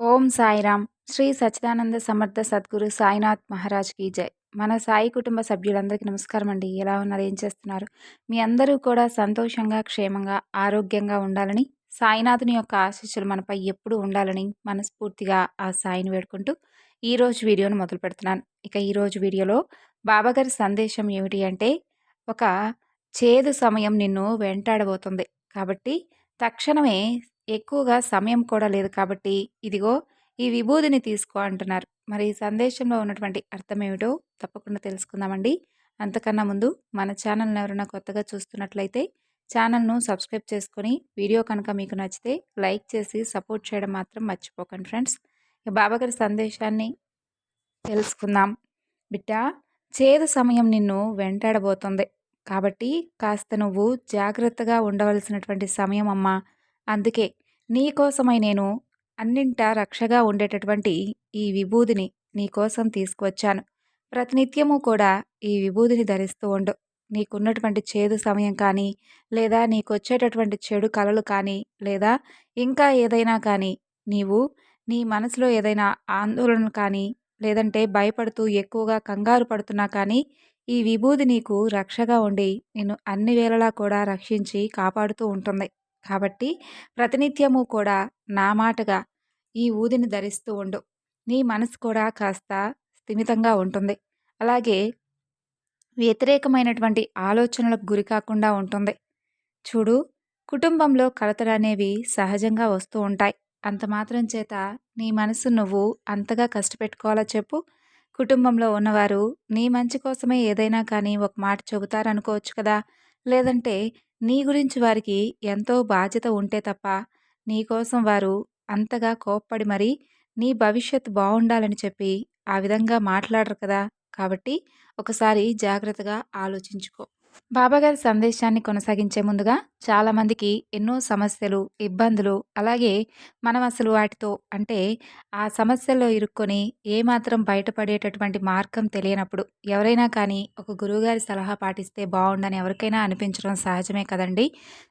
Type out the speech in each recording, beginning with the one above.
ఓం సాయిరామ్. శ్రీ సచ్చిదానంద సమర్థ సద్గురు సాయినాథ్ మహారాజ్ కీ జై. మన సాయి కుటుంబ సభ్యులందరికీ నమస్కారం అండి. ఎలా ఉన్నారు? ఏం చేస్తున్నారు? మీ అందరూ కూడా సంతోషంగా క్షేమంగా ఆరోగ్యంగా ఉండాలని సాయినాథుని యొక్క ఆశీస్సులు మనపై ఎప్పుడు ఉండాలని మనస్ఫూర్తిగా ఆ సాయిని వేడుకుంటూ ఈరోజు వీడియోను మొదలు పెడుతున్నాను. ఇక ఈరోజు వీడియోలో బాబాగారి సందేశం ఏమిటి అంటే ఒక చేదు సమయం నిన్ను వెంటాడబోతుంది. కాబట్టి తక్షణమే ఎక్కువగా సమయం కూడా లేదు కాబట్టి ఇదిగో ఈ విభూదిని తీసుకో అంటున్నారు. మరి ఈ సందేశంలో ఉన్నటువంటి అర్థం ఏమిటో తప్పకుండా తెలుసుకుందామండి. అంతకన్నా ముందు మన ఛానల్ని ఎవరైనా కొత్తగా చూస్తున్నట్లయితే ఛానల్ను సబ్స్క్రైబ్ చేసుకొని వీడియో కనుక మీకు నచ్చితే లైక్ చేసి సపోర్ట్ చేయడం మాత్రం మర్చిపోకండి ఫ్రెండ్స్. బాబాగారి సందేశాన్ని తెలుసుకుందాం. బిడ్డ చేదు సమయం నిన్ను వెంటాడబోతుంది. కాబట్టి కాస్త నువ్వు జాగ్రత్తగా ఉండవలసినటువంటి సమయం అమ్మా. అందుకే నీకోసమై నేను అన్నింటా రక్షగా ఉండేటటువంటి ఈ విభూదిని నీకోసం తీసుకువచ్చాను. ప్రతినిత్యము కూడా ఈ విభూదిని ధరిస్తూ ఉండు. నీకున్నటువంటి చేదు సమయం కానీ లేదా నీకు వచ్చేటటువంటి చెడు కలలు కానీ లేదా ఇంకా ఏదైనా కానీ నీవు నీ మనసులో ఏదైనా ఆందోళన కానీ లేదంటే భయపడుతూ ఎక్కువగా కంగారు పడుతున్నా కానీ ఈ విభూది నీకు రక్షగా ఉండి నిన్ను అన్ని వేళలా కూడా రక్షించి కాపాడుతూ ఉంటుంది. కాబట్టి ప్రతినిత్యము కూడా నా మాటగా ఈ ఊదిని ధరిస్తూ ఉండు. నీ మనసు కూడా కాస్త స్థిమితంగా ఉంటుంది. అలాగే వ్యతిరేకమైనటువంటి ఆలోచనలకు గురి కాకుండా ఉంటుంది. చూడు కుటుంబంలో కలతలు అనేవి సహజంగా వస్తూ ఉంటాయి. అంత మాత్రం చేత నీ మనసు నువ్వు అంతగా కష్టపెట్టుకోవాలో చెప్పు? కుటుంబంలో ఉన్నవారు నీ మంచి కోసమే ఏదైనా కానీ ఒక మాట చెబుతారనుకోవచ్చు కదా? లేదంటే నీ గురించి వారికి ఎంతో బాధ్యత ఉంటే తప్ప నీకోసం వారు అంతగా కోప్పడి మరీ నీ భవిష్యత్ బాగుండాలని చెప్పి ఆ విధంగా మాట్లాడరు కదా! కాబట్టి ఒకసారి జాగ్రత్తగా ఆలోచించుకో. బాబాగారి సందేశాన్ని కొనసాగించే ముందుగా చాలామందికి ఎన్నో సమస్యలు ఇబ్బందులు అలాగే మనం అసలు వాటితో అంటే ఆ సమస్యల్లో ఇరుక్కొని ఏమాత్రం బయటపడేటటువంటి మార్గం తెలియనప్పుడు ఎవరైనా కానీ ఒక గురువుగారి సలహా పాటిస్తే బాగుండని ఎవరికైనా అనిపించడం సహజమే కదండి.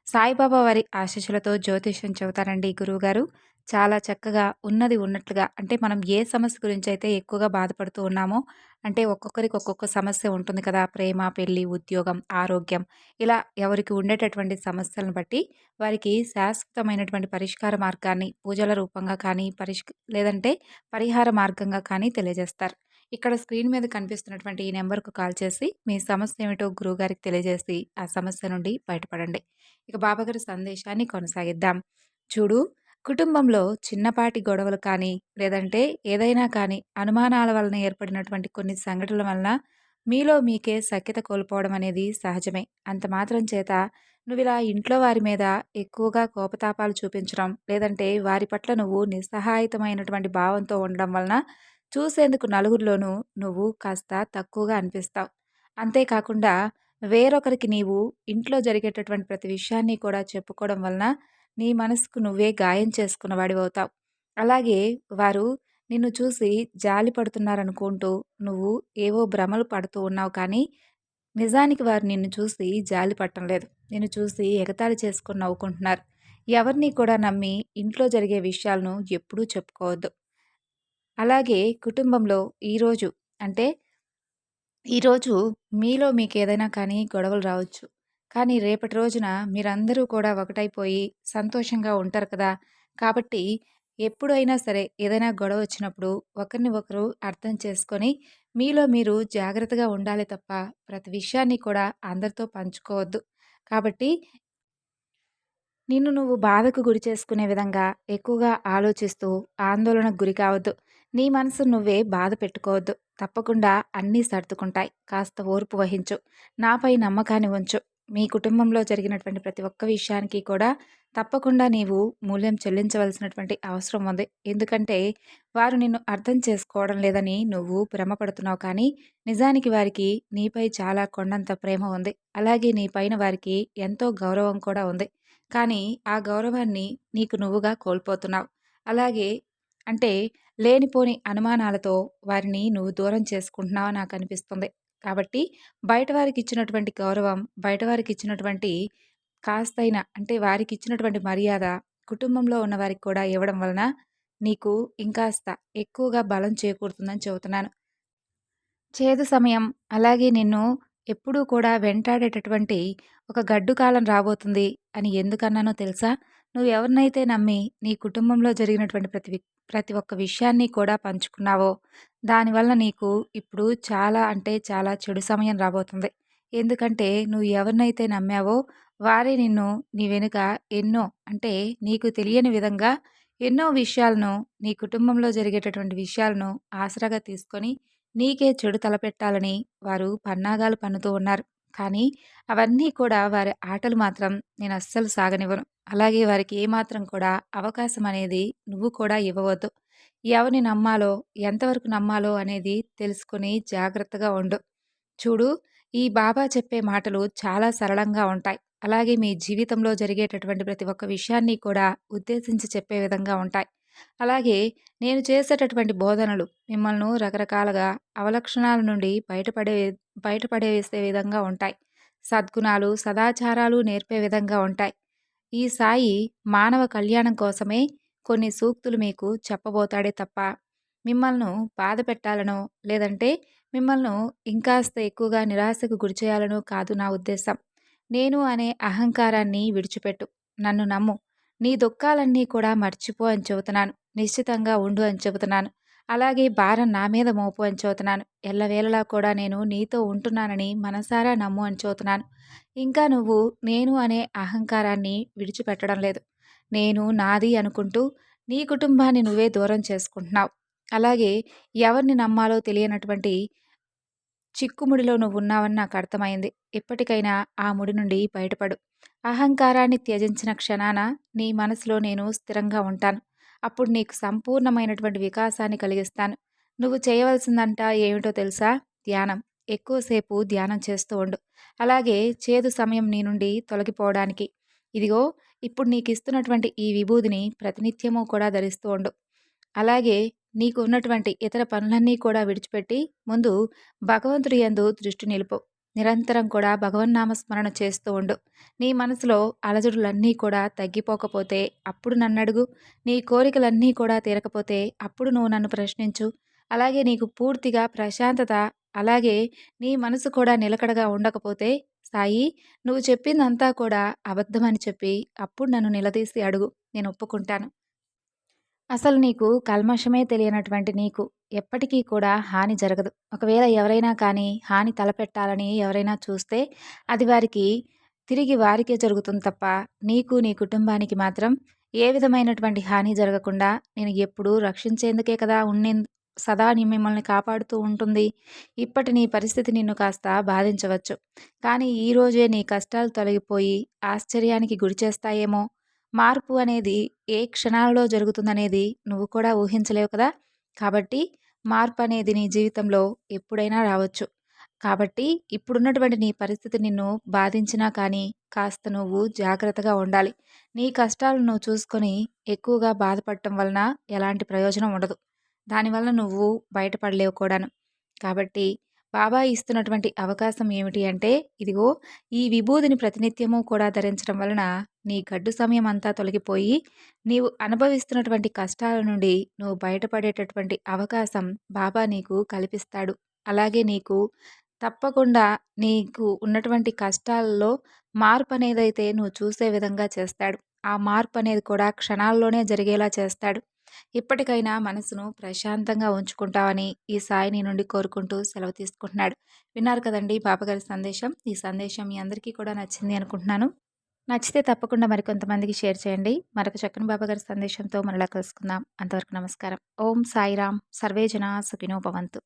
సాయిబాబా వారి ఆశీస్సులతో జ్యోతిష్యం చెబుతారండి గురువుగారు. చాలా చక్కగా ఉన్నది ఉన్నట్లుగా. అంటే మనం ఏ సమస్య గురించి అయితే ఎక్కువగా బాధపడుతూ ఉన్నామో అంటే ఒక్కొక్కరికి ఒక్కొక్క సమస్య ఉంటుంది కదా. ప్రేమ పెళ్ళి ఉద్యోగం ఆరోగ్యం ఇలా ఎవరికి ఉండేటటువంటి సమస్యలను బట్టి వారికి శాశ్వతమైనటువంటి పరిష్కార మార్గాన్ని పూజల రూపంగా కానీ పరిష్క లేదంటే పరిహార మార్గంగా కానీ తెలియజేస్తారు. ఇక్కడ స్క్రీన్ మీద కనిపిస్తున్నటువంటి ఈ నెంబర్కు కాల్ చేసి మీ సమస్య ఏమిటో గురువుగారికి తెలియజేసి ఆ సమస్య నుండి బయటపడండి. ఇక బాబాగారి సందేశాన్ని కొనసాగిద్దాం. చూడు కుటుంబంలో చిన్నపాటి గొడవలు కానీ లేదంటే ఏదైనా కానీ అనుమానాల వలన ఏర్పడినటువంటి కొన్ని సంఘటనల వలన మీలో మీకే సఖ్యత కోల్పోవడం అనేది సహజమే. అంత మాత్రం చేత నువ్వు ఇలా ఇంట్లో వారి మీద ఎక్కువగా కోపతాపాలు చూపించడం లేదంటే వారి పట్ల నువ్వు నిస్సహాయితమైనటువంటి భావంతో ఉండడం వలన చూసేందుకు నలుగురిలోనూ నువ్వు కాస్త తక్కువగా అనిపిస్తావు. అంతేకాకుండా వేరొకరికి నీవు ఇంట్లో జరిగేటటువంటి ప్రతి విషయాన్ని కూడా చెప్పుకోవడం వలన నీ మనసుకు నువ్వే గాయం చేసుకున్నవాడి అవుతావు. అలాగే వారు నిన్ను చూసి జాలి పడుతున్నారనుకుంటూ నువ్వు ఏవో భ్రమలు పడుతూ ఉన్నావు కానీ నిజానికి వారు నిన్ను చూసి జాలి పట్టడం లేదు. నిన్ను చూసి ఎగతాళి చేసుకుని నవ్వుకుంటున్నారు. ఎవరిని కూడా నమ్మి ఇంట్లో జరిగే విషయాలను ఎప్పుడూ చెప్పుకోవద్దు. అలాగే కుటుంబంలో ఈరోజు అంటే ఈరోజు మీలో మీకు ఏదైనా కానీ గొడవలు రావచ్చు. కానీ రేపటి రోజున మీరందరూ కూడా ఒకటైపోయి సంతోషంగా ఉంటారు కదా! కాబట్టి ఎప్పుడైనా సరే ఏదైనా గొడవ వచ్చినప్పుడు ఒకరిని ఒకరు అర్థం చేసుకొని మీలో మీరు జాగ్రత్తగా ఉండాలి తప్ప ప్రతి విషయాన్ని కూడా అందరితో పంచుకోవద్దు. కాబట్టి నిన్ను నువ్వు బాధకు గురి చేసుకునే విధంగా ఎక్కువగా ఆలోచిస్తూ ఆందోళనకు గురి కావద్దు. నీ మనసు నువ్వే బాధ పెట్టుకోవద్దు. తప్పకుండా అన్నీ సర్దుకుంటాయి. కాస్త ఓర్పు వహించు. నాపై నమ్మకాన్ని ఉంచు. మీ కుటుంబంలో జరిగినటువంటి ప్రతి ఒక్క విషయానికి కూడా తప్పకుండా నీవు మూల్యం చెల్లించవలసినటువంటి అవసరం ఉంది. ఎందుకంటే వారు నిన్ను అర్థం చేసుకోవడం లేదని నువ్వు భ్రమపడుతున్నావు కానీ నిజానికి వారికి నీపై చాలా కొండంత ప్రేమ ఉంది. అలాగే నీ పైన వారికి ఎంతో గౌరవం కూడా ఉంది. కానీ ఆ గౌరవాన్ని నీకు నువ్వుగా కోల్పోతున్నావు. అలాగే అంటే లేనిపోని అనుమానాలతో వారిని నువ్వు దూరం చేసుకుంటున్నావా నాకు అనిపిస్తుంది. కాబట్టి బయట వారికి ఇచ్చినటువంటి గౌరవం బయట వారికి ఇచ్చినటువంటి కాస్తైన అంటే వారికి ఇచ్చినటువంటి మర్యాద కుటుంబంలో ఉన్న వారికి కూడా ఇవ్వడం వలన నీకు ఇంకాస్త ఎక్కువగా బలం చేకూరుతుందని చెబుతున్నాను. చేదు సమయం అలాగే నిన్ను ఎప్పుడూ కూడా వెంటాడేటటువంటి ఒక గడ్డు కాలం రాబోతుంది అని ఎందుకన్నానో తెలుసా? నువ్వు ఎవరినైతే నమ్మి నీ కుటుంబంలో జరిగినటువంటి ప్రతి ప్రతి ఒక్క విషయాన్ని కూడా పంచుకున్నావో దానివల్ల నీకు ఇప్పుడు చాలా అంటే చాలా చెడు సమయం రాబోతుంది. ఎందుకంటే నువ్వు ఎవరినైతే నమ్మావో వారే నిన్ను నీ వెనుక ఎన్నో అంటే నీకు తెలియని విధంగా ఎన్నో విషయాలను నీ కుటుంబంలో జరిగేటటువంటి విషయాలను ఆసరాగా తీసుకొని నీకే చెడు తలపెట్టాలని వారు పన్నాగాలు పన్నుతూ ఉన్నారు. కానీ అవన్నీ కూడా వారి ఆటలు మాత్రం నేను అస్సలు సాగనివ్వను. అలాగే వారికి ఏమాత్రం కూడా అవకాశం అనేది నువ్వు కూడా ఇవ్వవద్దు. ఎవరిని నమ్మాలో ఎంతవరకు నమ్మాలో అనేది తెలుసుకుని జాగ్రత్తగా ఉండు. చూడు ఈ బాబా చెప్పే మాటలు చాలా సరళంగా ఉంటాయి. అలాగే మీ జీవితంలో జరిగేటటువంటి ప్రతి ఒక్క విషయాన్ని కూడా ఉద్దేశించి చెప్పే విధంగా ఉంటాయి. అలాగే నేను చేసేటటువంటి బోధనలు మిమ్మల్ని రకరకాలుగా అవలక్షణాల నుండి బయటపడే బయటపడేసే విధంగా ఉంటాయి. సద్గుణాలు సదాచారాలు నేర్పే విధంగా ఉంటాయి. ఈ సాయి మానవ కళ్యాణం కోసమే కొన్ని సూక్తులు మీకు చెప్పబోతాడే తప్ప మిమ్మల్ని బాధ పెట్టాలనో లేదంటే మిమ్మల్ని ఇంకాస్త ఎక్కువగా నిరాశకు గురిచేయాలనో కాదు నా ఉద్దేశం. నేను అనే అహంకారాన్ని విడిచిపెట్టు. నన్ను నమ్ము. నీ దుఃఖాలన్నీ కూడా మర్చిపో అని చెబుతున్నాను. నిశ్చితంగా ఉండు అని చెబుతున్నాను. అలాగే భారం నా మీద మోపు అని చెబుతున్నాను. ఎల్లవేళలా కూడా నేను నీతో ఉంటున్నానని మనసారా నమ్ము అని చెబుతున్నాను. ఇంకా నువ్వు నేను అనే అహంకారాన్ని విడిచిపెట్టడం లేదు. నేను నాది అనుకుంటూ నీ కుటుంబాన్ని నువ్వే దూరం చేసుకుంటున్నావు. అలాగే ఎవరిని నమ్మాలో తెలియనటువంటి చిక్కుముడిలో నువ్వు ఉన్నావని నాకు అర్థమైంది. ఇప్పటికైనా ఆ ముడి నుండి బయటపడు. అహంకారాన్ని త్యజించిన క్షణాన నీ మనసులో నేను స్థిరంగా ఉంటాను. అప్పుడు నీకు సంపూర్ణమైనటువంటి వికాసాన్ని కలిగిస్తాను. నువ్వు చేయవలసిందంట ఏమిటో తెలుసా? ధ్యానం. ఎక్కువసేపు ధ్యానం చేస్తూ ఉండు. అలాగే చేదు సమయం నీ నుండి తొలగిపోవడానికి. ఇదిగో ఇప్పుడు నీకు ఇస్తున్నటువంటి ఈ విభూదిని ప్రతినిత్యము కూడా ధరిస్తూ ఉండు. అలాగే నీకు ఉన్నటువంటి ఇతర పనులన్నీ కూడా విడిచిపెట్టి ముందు భగవంతుడి ఎందు దృష్టి నిలుపు. నిరంతరం కూడా భగవన్నామస్మరణ చేస్తూ ఉండు. నీ మనసులో అలజడులన్నీ కూడా తగ్గిపోకపోతే అప్పుడు నన్ను అడుగు నీ కోరికలన్నీ కూడా తీరకపోతే అప్పుడు నువ్వు నన్ను ప్రశ్నించు. అలాగే నీకు పూర్తిగా ప్రశాంతత అలాగే నీ మనసు కూడా నిలకడగా ఉండకపోతే సాయి నువ్వు చెప్పిందంతా కూడా అబద్ధమని చెప్పి అప్పుడు నన్ను నిలదీసి అడుగు. నేను ఒప్పుకుంటాను. అసలు నీకు కల్మషమే తెలియనటువంటి నీకు ఎప్పటికీ కూడా హాని జరగదు. ఒకవేళ ఎవరైనా కానీ హాని తలపెట్టాలని ఎవరైనా చూస్తే అది వారికి తిరిగి వారికే జరుగుతుంది తప్ప నీకు నీ కుటుంబానికి మాత్రం ఏ విధమైనటువంటి హాని జరగకుండా నేను ఎప్పుడూ రక్షించేందుకే కదా ఉండే సదా నీ మిమ్మల్ని కాపాడుతూ ఉంటుంది. ఇప్పటి నీ పరిస్థితి నిన్ను కాస్త బాధించవచ్చు. కానీ ఈరోజే నీ కష్టాలు తొలగిపోయి ఆశ్చర్యానికి గురి చేస్తాయేమో మార్పు అనేది ఏ క్షణాలలో జరుగుతుందనేది నువ్వు కూడా ఊహించలేవు కదా. కాబట్టి మార్పు అనేది నీ జీవితంలో ఎప్పుడైనా రావచ్చు. కాబట్టి ఇప్పుడున్నటువంటి నీ పరిస్థితి నిన్ను బాధించినా కానీ కాస్త నువ్వు జాగ్రత్తగా ఉండాలి. నీ కష్టాలను నువ్వు చూసుకొని ఎక్కువగా బాధపడటం వలన ఎలాంటి ప్రయోజనం ఉండదు. దానివల్ల నువ్వు బయటపడలేవు కూడాను. కాబట్టి బాబా ఇస్తున్నటువంటి అవకాశం ఏమిటి అంటే ఇదిగో ఈ విభూదిని ప్రతినిత్యము కూడా ధరించడం వలన నీ గడ్డు సమయం అంతా తొలగిపోయి నీవు అనుభవిస్తున్నటువంటి కష్టాల నుండి నువ్వు బయటపడేటటువంటి అవకాశం బాబా నీకు కల్పిస్తాడు. అలాగే నీకు తప్పకుండా నీకు ఉన్నటువంటి కష్టాల్లో మార్పు అనేదైతే నువ్వు చూసే విధంగా చేస్తాడు. ఆ మార్పు అనేది కూడా క్షణాల్లోనే జరిగేలా చేస్తాడు. ఇప్పటికైనా మనసును ప్రశాంతంగా ఉంచుకుంటావని ఈ సాయి నీ నుండి కోరుకుంటూ సెలవు తీసుకుంటున్నాడు. విన్నారు కదండి పాపగారి సందేశం. ఈ సందేశం మీ అందరికీ కూడా నచ్చింది అనుకుంటున్నాను. నచ్చితే తప్పకుండా మరికొంతమందికి షేర్ చేయండి. మరొక చక్కని బాబాగారి సందేశంతో మనలా కలుసుకుందాం. అంతవరకు నమస్కారం. ఓం సాయిరామ్. సర్వేజన సుఖినో భవంతు.